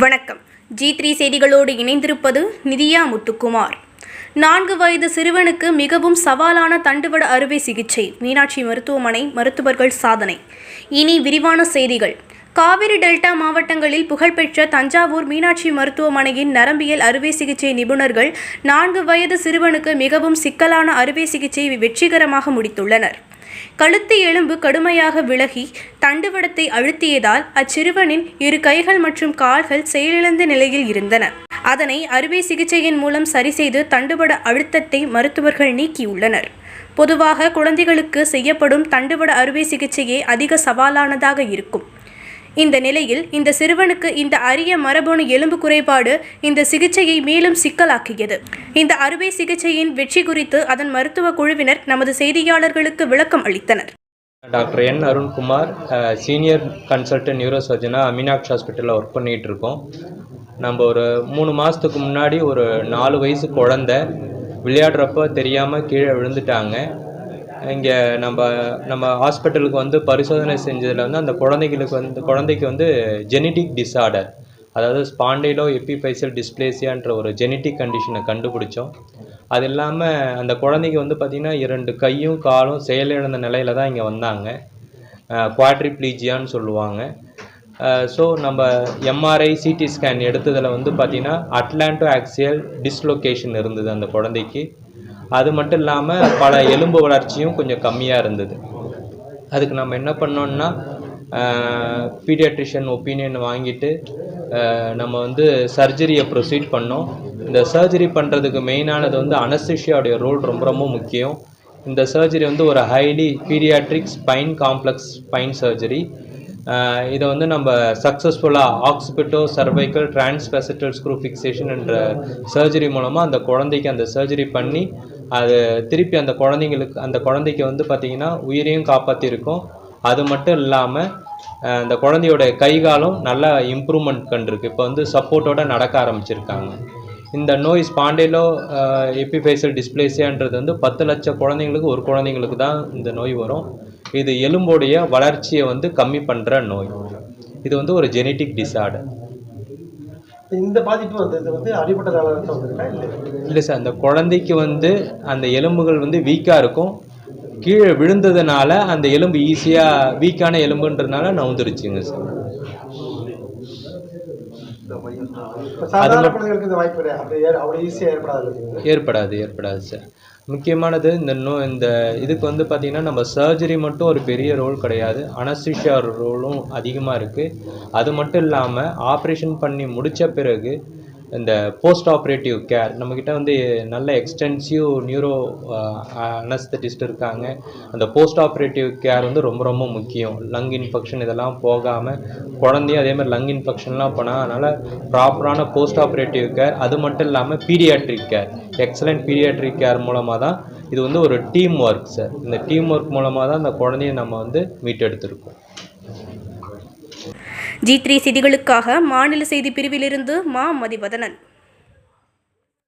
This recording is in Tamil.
வணக்கம். ஜி த்ரீ செய்திகளோடு இணைந்திருப்பது நிதியா முத்துக்குமார். நான்கு வயது சிறுவனுக்கு மிகவும் சவாலான தண்டுவட அறுவை சிகிச்சை மீனாட்சி மருத்துவமனை மருத்துவர்கள் சாதனை. இனி விரிவான செய்திகள். காவிரி டெல்டா மாவட்டங்களில் புகழ்பெற்ற தஞ்சாவூர் மீனாட்சி மருத்துவமனையின் நரம்பியல் அறுவை சிகிச்சை நிபுணர்கள் நான்கு வயது சிறுவனுக்கு மிகவும் சிக்கலான அறுவை சிகிச்சை வெற்றிகரமாக முடித்துள்ளனர். கழுத்து எலும்பு கடுமையாக விலகி தண்டுவடத்தை அழுத்தியதால் அச்சிறுவனின் இரு கைகள் மற்றும் கால்கள் செயலிழந்த நிலையில் இருந்தன. அதனை அறுவை சிகிச்சையின் மூலம் சரிசெய்து தண்டுவட அழுத்தத்தை மருத்துவர்கள் நீக்கியுள்ளனர். பொதுவாக குழந்தைகளுக்கு செய்யப்படும் தண்டுவட அறுவை சிகிச்சையே அதிக சவாலானதாக இருக்கும். இந்த நிலையில் இந்த சிறுவனுக்கு இந்த அரிய மரபணு எலும்பு குறைபாடு இந்த சிகிச்சையை மேலும் சிக்கலாக்கியது. இந்த அறுவை சிகிச்சையின் வெற்றி குறித்து அதன் மருத்துவ குழுவினர் நமது செய்தியாளர்களுக்கு விளக்கம் அளித்தனர். Doctor N Arunkumar senior consultant neuro சர்ஜனாக Meenakshi ஹாஸ்பிட்டலில் ஒர்க் பண்ணிகிட்டு இருக்கோம் நம்ம ஒரு மூணு மாதத்துக்கு முன்னாடி ஒரு நாலு வயசு குழந்த விளையாடுறப்ப தெரியாமல் கீழே விழுந்துட்டாங்க. இங்கே நம்ம நம்ம ஹாஸ்பிட்டலுக்கு வந்து பரிசோதனை செஞ்சதில் வந்து அந்த குழந்தைகளுக்கு வந்து குழந்தைக்கு வந்து ஜெனட்டிக் டிஸார்டர் அதாவது ஸ்பாண்டைலோ எபிபைசல் டிஸ்பிளேசியான்ற ஒரு ஜெனட்டிக் கண்டிஷனை கண்டுபிடிச்சோம். அது இல்லாமல் அந்த குழந்தைக்கு வந்து பார்த்திங்கன்னா இரண்டு கையும் காலும் செயலிழந்த நிலையில தான் இங்கே வந்தாங்க. குவாட்ரிப்ளீஜியான்னு சொல்லுவாங்க. ஸோ நம்ம எம்ஆர்ஐ சிடி ஸ்கேன் எடுத்ததில் வந்து பார்த்திங்கன்னா அட்லாண்டோ ஆக்சியல் டிஸ்லொகேஷன் இருந்தது அந்த குழந்தைக்கு. அது மட்டும் இல்லாமல் பல எலும்பு வளர்ச்சியும் கொஞ்சம் கம்மியாக இருந்தது. அதுக்கு நம்ம என்ன பண்ணோம்னா பீடியாட்ரிஷியன் ஒப்பீனியன் வாங்கிட்டு நம்ம வந்து சர்ஜரியை ப்ரொசீட் பண்ணோம். இந்த சர்ஜரி பண்ணுறதுக்கு மெயினானது வந்து அனஸ்திஷியாவுடைய ரோல் ரொம்ப ரொம்ப முக்கியம். இந்த சர்ஜரி வந்து ஒரு highly pediatric spine complex spine surgery. இதை வந்து நம்ம சக்ஸஸ்ஃபுல்லாக occipito cervical transpedicular screw fixation என்ற சர்ஜரி மூலமாக அந்த குழந்தைக்கு அந்த சர்ஜரி பண்ணி அது திருப்பி அந்த குழந்தைங்களுக்கு அந்த குழந்தைக்கு வந்து பார்த்திங்கன்னா உயிரையும் காப்பாற்றிருக்கோம் அது மட்டும் இல்லாமல் அந்த குழந்தையோட கை காலும் நல்லா இம்ப்ரூவ்மெண்ட் கண்டிருக்கு. இப்போ வந்து சப்போர்ட்டோட நடக்க ஆரம்பிச்சிருக்காங்க. இந்த நோய் ஸ்பாண்டேலோ எபிஃபேசியல் டிஸ்பிளேசியான்றது வந்து பத்து லட்சம் குழந்தைங்களுக்கு ஒரு குழந்தைங்களுக்கு தான் இந்த நோய் வரும். இது எலும்போடைய வளர்ச்சியை வந்து கம்மி பண்ணுற நோய். இது வந்து ஒரு ஜெனட்டிக் டிஸார்டர் இந்த பாதிப்பு வந்து இல்லை. இல்லை சார் அந்த குழந்தைக்கு வந்து அந்த எலும்புகள் வந்து வீக்காக இருக்கும். கீழே விழுந்ததுனால அந்த எலும்பு ஈஸியாக வீக்கான எலும்புன்றதுனால நவுந்துருச்சுங்க சார் இப்ப சாதாரண குழந்தைகளுக்கு இந்த வாய்ப்பு கிடையாது அப்படி ஏ- அவ்வளோ இல்லைங்களா? ஏற்படாது ஏற்படாது சார் முக்கியமானது இந்த நோ இந்த இதுக்கு வந்து பார்த்திங்கன்னா நம்ம சர்ஜரி மட்டும் ஒரு பெரிய ரோல் கிடையாது. அனஸ்திஷியா ரோலும் அதிகமாக இருக்குது அது மட்டும் இல்லாமல் ஆப்ரேஷன் பண்ணி முடித்த பிறகு இந்த போஸ்ட் ஆப்ரேட்டிவ் கேர் நம்மக்கிட்ட வந்து நல்ல எக்ஸ்டென்சிவ் நியூரோ அனஸ்தட்டிஸ்ட் இருக்காங்க. அந்த போஸ்ட் ஆப்ரேட்டிவ் கேர் வந்து ரொம்ப ரொம்ப முக்கியம். லங் இன்ஃபெக்ஷன் இதெல்லாம் போகாமல் குழந்தையும் அதே மாதிரி லங் இன்ஃபெக்ஷன்லாம் போனால் அதனால் ப்ராப்பரான போஸ்ட் ஆப்ரேட்டிவ் கேர் அது மட்டும் இல்லாமல் paediatric care excellent paediatric care மூலமாக தான் இது வந்து ஒரு டீம் ஒர்க் சார் இந்த டீம் ஒர்க் மூலமாக தான் அந்த குழந்தைய நம்ம வந்து மீட்டெடுத்திருக்கோம். ஜி த்ரீ செய்திகளுக்காக மாநில செய்தி பிரிவிலிருந்து மா மதிவதனன்.